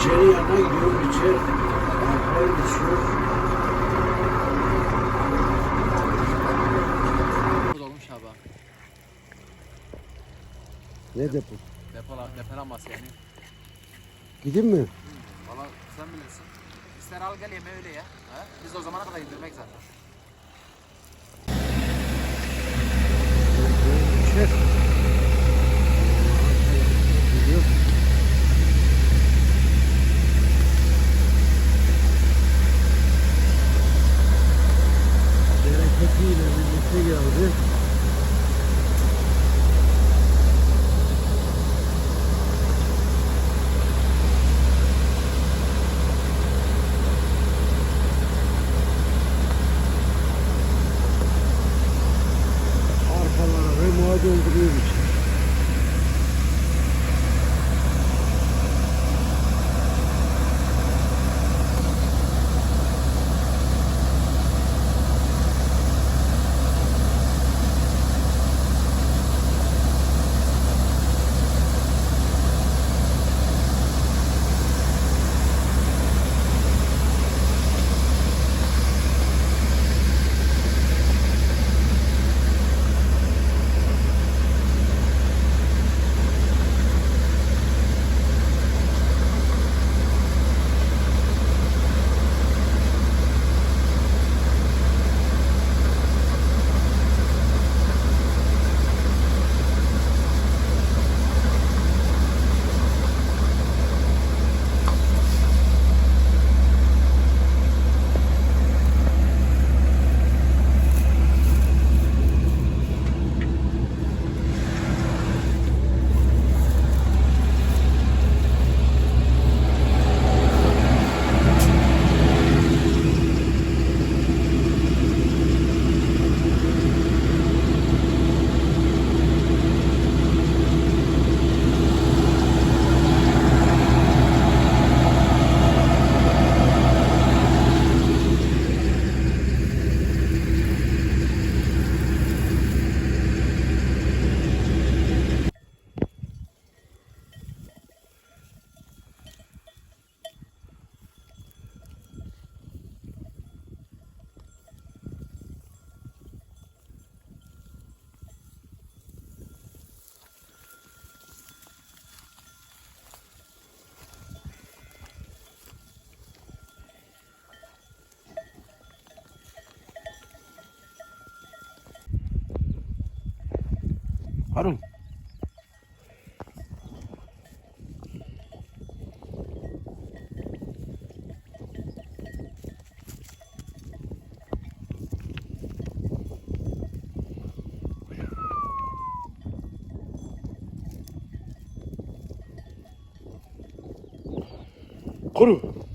İçeri yanına gidiyorum içeri. Bu dolmuş abi. Ne depo? Depola, depolanması yani. Gideyim mi? Valla sen bilirsin. İster al gel yeme öyle ya. Ha? Biz de o zamana kadar indirmek zaten. Çek. あるん？これ。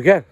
Gel. Uyo.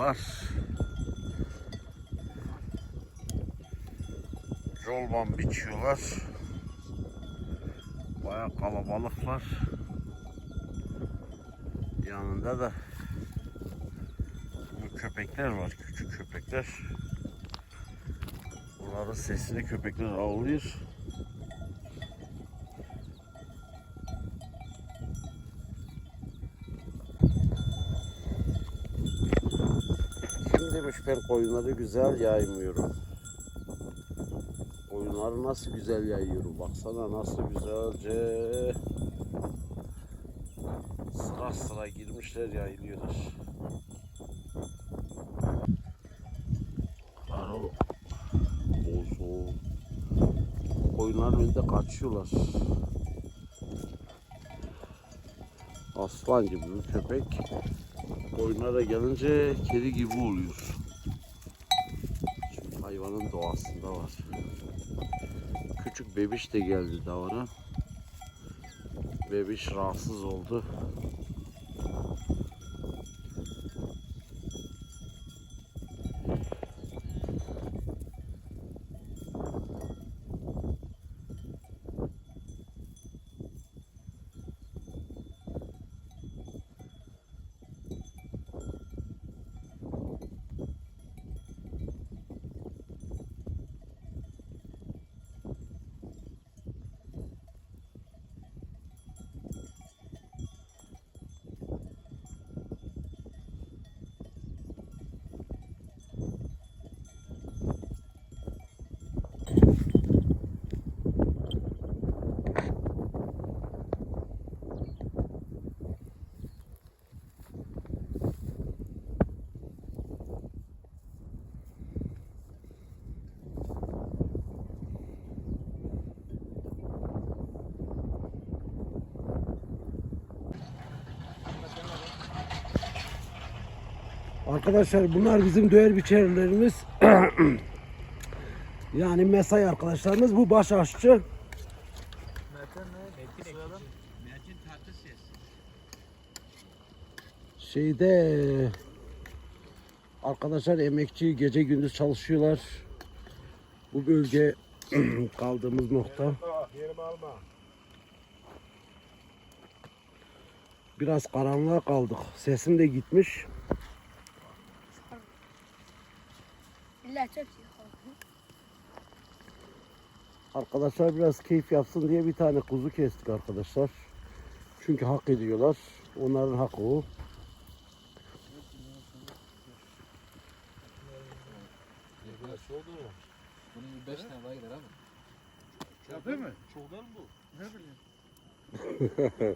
Ballar. Jolban biçiyorlar. Baya kalabalıklar. Yanında da bu köpekler var. Küçük köpekler. Bunların sesini köpekler avlıyor. Ben koyunları güzel yaymıyorum. Koyunları nasıl güzel yayıyorum. Baksana nasıl güzelce sıra sıra girmişler yayılıyorlar. Karo, bozo. Koyunların önünde kaçıyorlar. Aslan gibi bir köpek. Koyunlara gelince kedi gibi oluyor. Var. Küçük bebiş de geldi davara. Bebiş rahatsız oldu. Arkadaşlar bunlar bizim döver biçerlerimiz. yani mesai arkadaşlarımız. Bu baş aşçı. Şeyde arkadaşlar emekçi gece gündüz çalışıyorlar. Bu bölge kaldığımız nokta. Biraz karanlığa kaldık. Sesim de gitmiş. İlla çok iyi. Arkadaşlar biraz keyif yapsın diye bir tane kuzu kestik arkadaşlar. Çünkü hak ediyorlar. Onların hakkı o. Bunun 5 tane daha gider abi.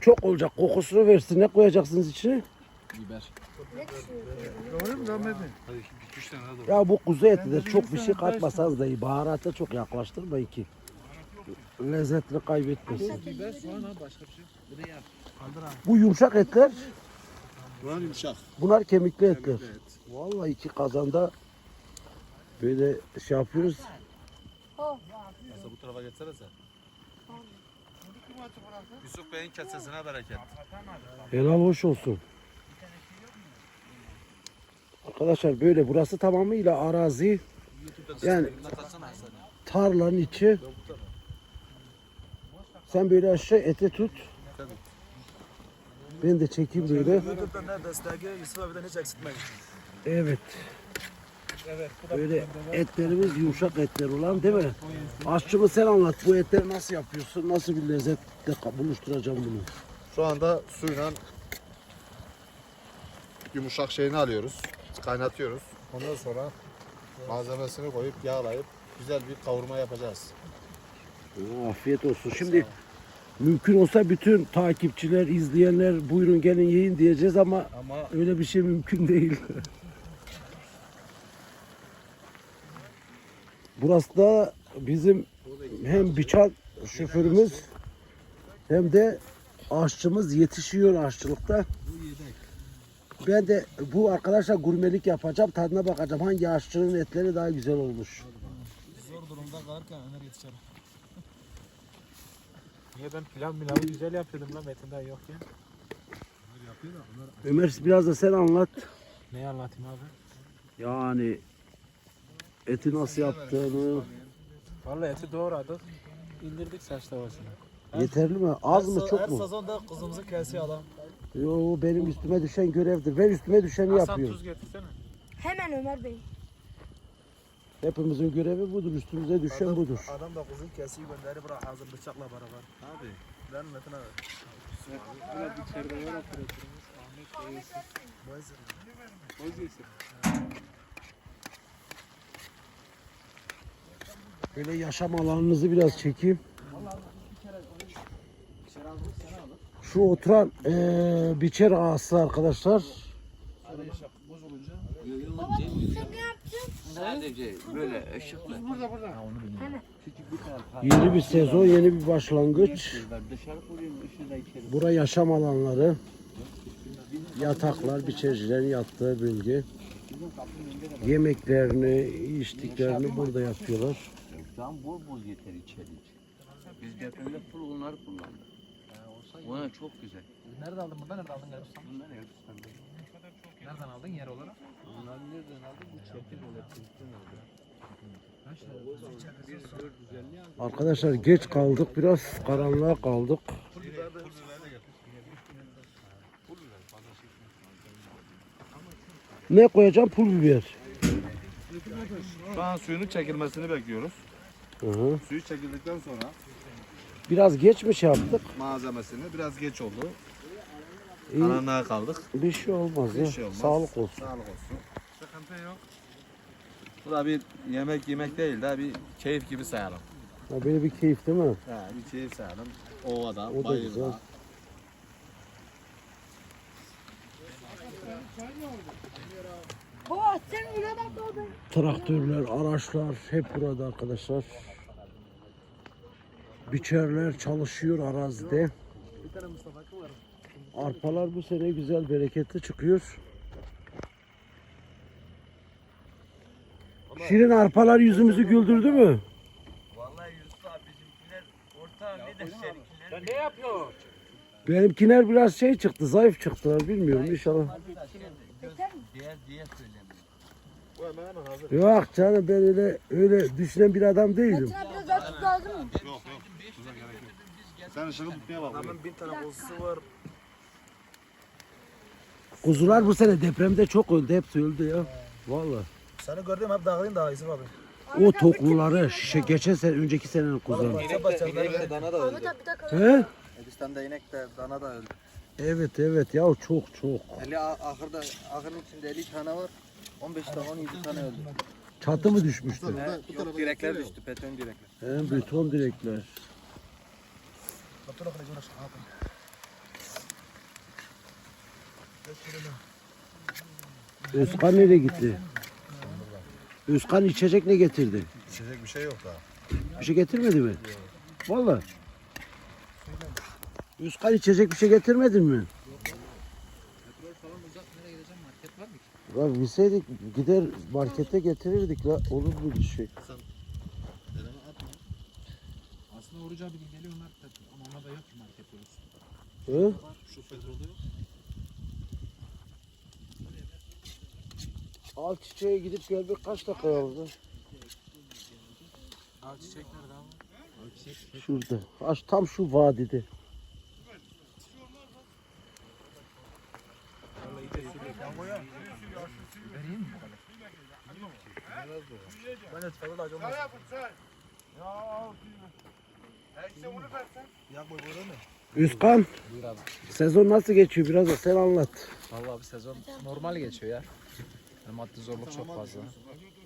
Çok olacak. Kokusunu versin. Ne koyacaksınız içine? Biber. Ne düşünüyorsun? Ya bu kuzu eti de çok bir şey katmasanız da iyi. Baharata çok yaklaştırmayın ki. Lezzetini kaybetmesin. Biber soğan abi başka bir şey. Bu yumuşak etler. Bunlar yumuşak. Bunlar kemikli etler. Vallahi iki kazanda böyle şey yapıyoruz. Mesela bu tarafa geçsene sen. Yusuf Bey'in kesesine bereket. Helal hoş olsun. Arkadaşlar böyle burası tamamıyla arazi. Yani tarlanın içi. Sen böyle aşağı ete tut. Ben de çekeyim böyle. Evet. Böyle etlerimiz yumuşak etler olan değil mi? Aşçımı sen anlat. Bu etleri nasıl yapıyorsun? Nasıl bir lezzetle buluşturacağım bunu? Şu anda suyla yumuşak şeyini alıyoruz. Kaynatıyoruz. Ondan sonra malzemesini koyup yağlayıp güzel bir kavurma yapacağız. Oo, afiyet olsun. Şimdi mümkün olsa bütün takipçiler, izleyenler buyurun gelin yiyin diyeceğiz ama Ama öyle bir şey mümkün değil. Burası da bizim hem biçan şoförümüz hem de aşçımız yetişiyor aşçılıkta. Ben de bu arkadaşla gurmelik yapacağım. Tadına bakacağım. Hangi aşçının etleri daha güzel olmuş. Zor durumda kalırken Ömer yetişer. Niye ben pilav milavı güzel yapıyordum lan Metin daha yok ya. Ömer biraz da sen anlat. Neyi anlatayım abi? Yani eti nasıl yaptığını Vallahi eti doğradık. indirdik saç tavasına. yeterli mi? Az mı Her çok mu? sezonda kızımızı kesiyor adam. Yo benim üstüme düşen görevdir. Ben üstüme düşeni Hasan yapıyorum. tuz getirsene. Hemen Ömer Bey. Hepimizin görevi budur. Üstümüze düşen Adam, budur. adam da kızın kesiyor gönderi bırak hazır bıçakla beraber. Abi. Ben Metin abi. Biraz içeride var operatörümüz. Ahmet Bey'si. Boyzer. Bozyesi. Böyle yaşam alanınızı biraz çekeyim. Şu oturan eee biçer ağası arkadaşlar. Sadece böyle ışıkla. Yeni bir sezon, yeni bir başlangıç. Bura yaşam alanları. Yataklar, biçercilerin yattığı bölge. Yemeklerini, içtiklerini burada yapıyorlar. An bol bol yeter içeri. Biz depremde full onları kullandık. Ona çok güzel. Nerede aldın burada? Nerede aldın Garibistan'da? Bunlar Erbistan'da. Nereden aldın yer olarak? Bunlar nereden aldı? Bu çekil elektrikten aldı. Arkadaşlar geç kaldık, biraz karanlığa kaldık. Ne koyacağım? Pul biber. Şu an suyunun çekilmesini bekliyoruz. Hı hı. Suyu çekildikten sonra Biraz geç mi şey yaptık? malzemesini biraz geç oldu. İyi, Karanlığa kaldık. bir şey olmaz ya. Bir şey olmaz. Sağlık olsun. Sağlık olsun. Sıkıntı yok. Bu da bir yemek yemek değil de bir keyif gibi sayalım. Ya böyle bir keyif değil mi? Ha, bir keyif sayalım. Ovada, O da bayırda. güzel. Traktörler, araçlar hep burada arkadaşlar. Biçerler çalışıyor arazide. Arpalar bu sene güzel bereketli çıkıyor. Şirin arpalar yüzümüzü güldürdü mü? Ya ne yapıyor? Benimkiler biraz şey çıktı, zayıf çıktılar bilmiyorum inşallah. Diğer diğer söylemiyor. Yok canım ben öyle öyle düşünen bir adam değilim. Metin abi biraz daha tut lazım mı? Yok yok. Tuza gerek yok. Sen ışığı tutmaya bak. Adamın bin tane kuzusu var. Kuzular bu sene depremde çok öldü, hepsi öldü ya. Vallahi. Seni gördüm hep dağılayım daha Yusuf abi. O tokluları şişe geçen sene önceki senenin kuzuları. Bahçe bahçeleri. dana da Ahmet abi bir dakika. He? Hindistan'da inek de dana da öldü. Evet evet ya çok çok. 50 ahırda ahırın içinde 50 tane var. 15 tane 17 tane öldü. Çatı mı düşmüştü? Yok direkler düştü, beton direkler. He, beton direkler. Kaptana kaleci uğraş. Hakan. Özkan nereye gitti? Özkan içecek ne getirdi? İçecek bir şey yok daha. Bir şey getirmedi mi? Vallahi. Özkan içecek bir şey getirmedin mi? Ya bilseydik gider markete getirirdik la olur mu bir şey? Aslında Oruç abi geliyorlar ama ona da yok ki market orası. He? Şu petrolde yok. Al çiçeğe gidip gelmek kaç dakika oldu? Al çiçek nerede abi? Al. Şurada. Aş tam şu vadide. Vereyim mi? Ben de tüfeği de acım var. Yak boy buyurun mu? Özkan Buyur abi. sezon nasıl geçiyor biraz da sen anlat. Vallahi abi sezon normal geçiyor ya. Yani maddi zorluk çok fazla.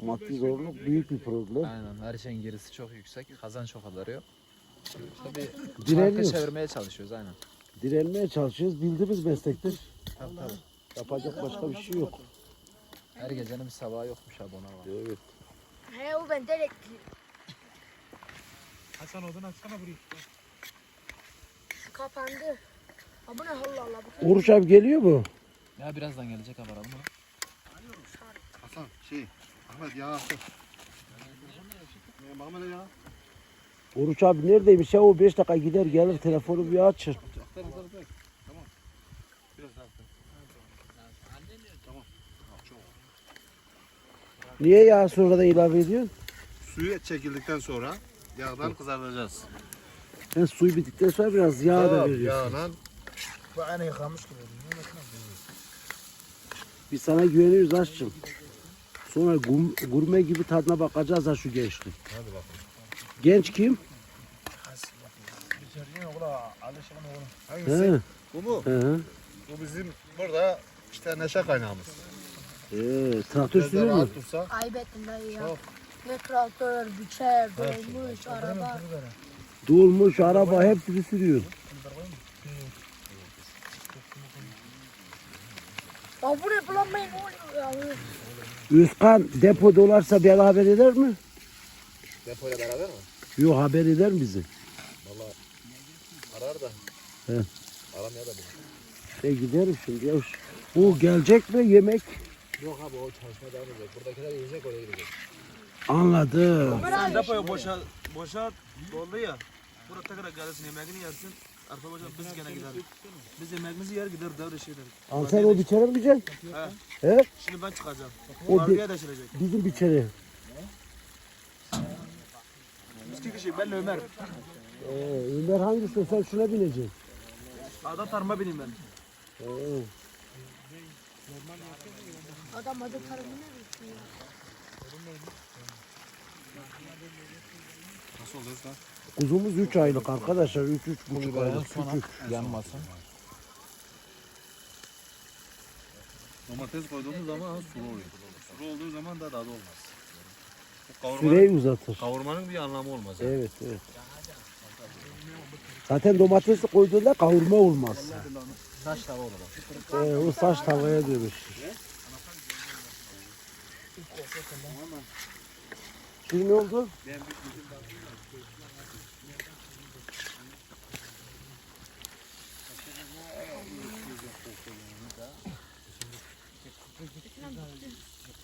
Maddi zorluk büyük bir problem. Aynen her şeyin gerisi çok yüksek. Kazanç çok alıyor. İşte bir çarkı Direniyoruz. çevirmeye çalışıyoruz aynen. Direnmeye çalışıyoruz. Bildiğimiz meslektir. Tabii tabii. Yapacak başka bir şey yok. Her gecenin bir sabahı yokmuş abi ona var. Evet. He o bende elektrik. Hasan odun açsana burayı. Kapandı. Ha bu ne Allah Allah. Bu Oruç abi geliyor mu? Ya birazdan gelecek haber alın bunu. Hasan şey Ahmet. Ne Mahmut'a ya? Oruç abi neredeymiş ya o 5 dakika gider gelir telefonu bir açır. Tamam. Biraz daha aktar. Tamam. Niye yağ sonradan ilave ediyorsun? Suyu çekildikten sonra yağdan kızartacağız. Ben suyu bittikten sonra biraz yağ da Tamam, veriyorsun. Yağla Bu aynı yıkamış gibi. Biz sana güveniyoruz aşçım. Sonra gum- gurme gibi tadına bakacağız ha şu gençlik. Hadi bakalım. Genç kim? Hangisi? He. Bu mu? He. Bu bizim burada işte neşe kaynağımız. Ee, traktör Biraz sürüyor mu? rahat dursa. Dayı ya. Çok. Ne traktör, biçer, dolmuş, araba. Dolmuş araba hepsini sürüyor. Ya bu ne bulanmayın ne oluyor ya? Özkan depo dolarsa bana haber eder mi? Depoyla beraber mi? Yok haber eder mi bizi? Arar da. He. Aramaya da bilir. Ben giderim şimdi. Ya. O gelecek mi yemek? Yok abi o çalışmaya devam edecek. Buradakiler yiyecek oraya gidecek. Anladım. Sen depoyu boşalt, boşalt, doldu ya. Burada tekrar gelirsin yemeğini yersin. Arpa boşalt biz gene gideriz. Biz yemeğimizi yer gider devre şey deriz. An sen o biçere mi diyeceksin? He. He? Şimdi ben çıkacağım. O O bi- Vardiya da çilecek. bizim biçere. Biz iki kişi benle Ömer. Ee, Ömer hangisi? Sen şuna bineceksin. Ada tarma bineyim ben. Ee, Adam adı ya? Nasıl oluyor usta? Kuzumuz 3 aylık arkadaşlar. 3 üç, buçuk aylık. Küçük. Yanmasın. Domates koyduğumuz zaman sulu oluyor. Sulu olduğu zaman da tadı olmaz. Süreyi uzatır. kavurmanın bir anlamı olmaz. Evet evet. Zaten domatesi koyduğunda kavurma olmaz. Saç tava olur. Ee, o saç tavaya dönüşür. Şimdi ne oldu?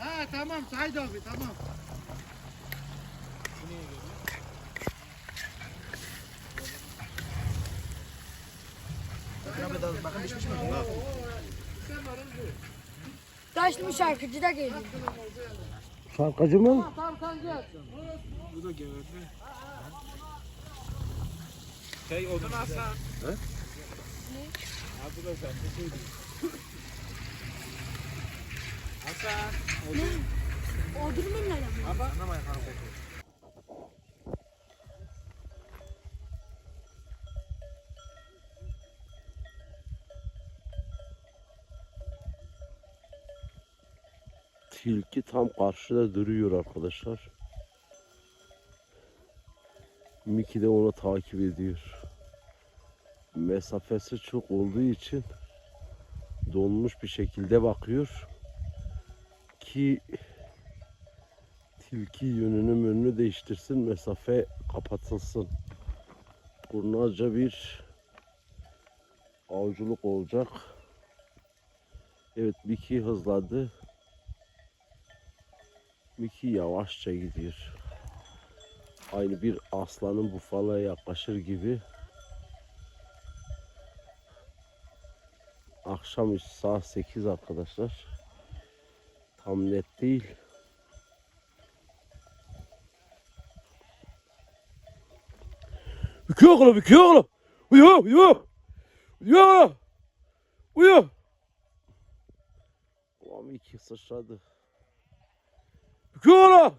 Ha tamam Said abi tamam. Taşlı şarkıcı da geliyor. Şarkıcı mı? Bu da geverdi. Şey odun Hasan. He? Abi da sen. Hasan. Odun mu ne? Anlamayın hanım. Tilki tam karşıda duruyor arkadaşlar. Miki de onu takip ediyor. Mesafesi çok olduğu için donmuş bir şekilde bakıyor ki tilki yönünü önünü değiştirsin mesafe kapatılsın. Kurnaca bir avcılık olacak. Evet Miki hızladı. Mickey yavaşça gidiyor. Aynı bir aslanın bufalaya yaklaşır gibi. Akşam saat 8 arkadaşlar. Tam net değil. Büküyor oğlum, büküyor oğlum. Uyu, uyu. Uyu. Uyu. Ulan Mickey sıçradı. Büküyor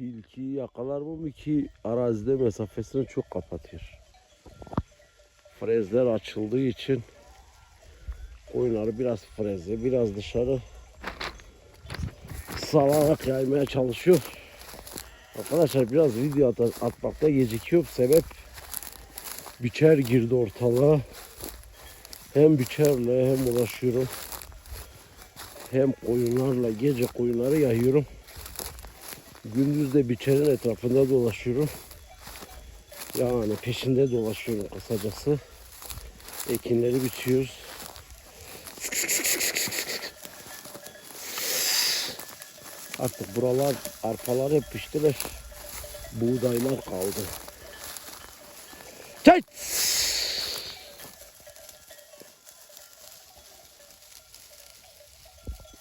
Tilkiyi yakalar mı ki arazide mesafesini çok kapatıyor. Frezler açıldığı için koyunları biraz freze, biraz dışarı salarak yaymaya çalışıyor. Arkadaşlar biraz video at- atmakta gecikiyor. Sebep biçer girdi ortalığa. Hem biçerle hem uğraşıyorum. Hem koyunlarla gece koyunları yayıyorum. Gündüz de biçerin etrafında dolaşıyorum. Yani peşinde dolaşıyorum kısacası. Ekinleri biçiyoruz. Artık buralar arpalar hep piştiler. Buğdaylar kaldı. Çay!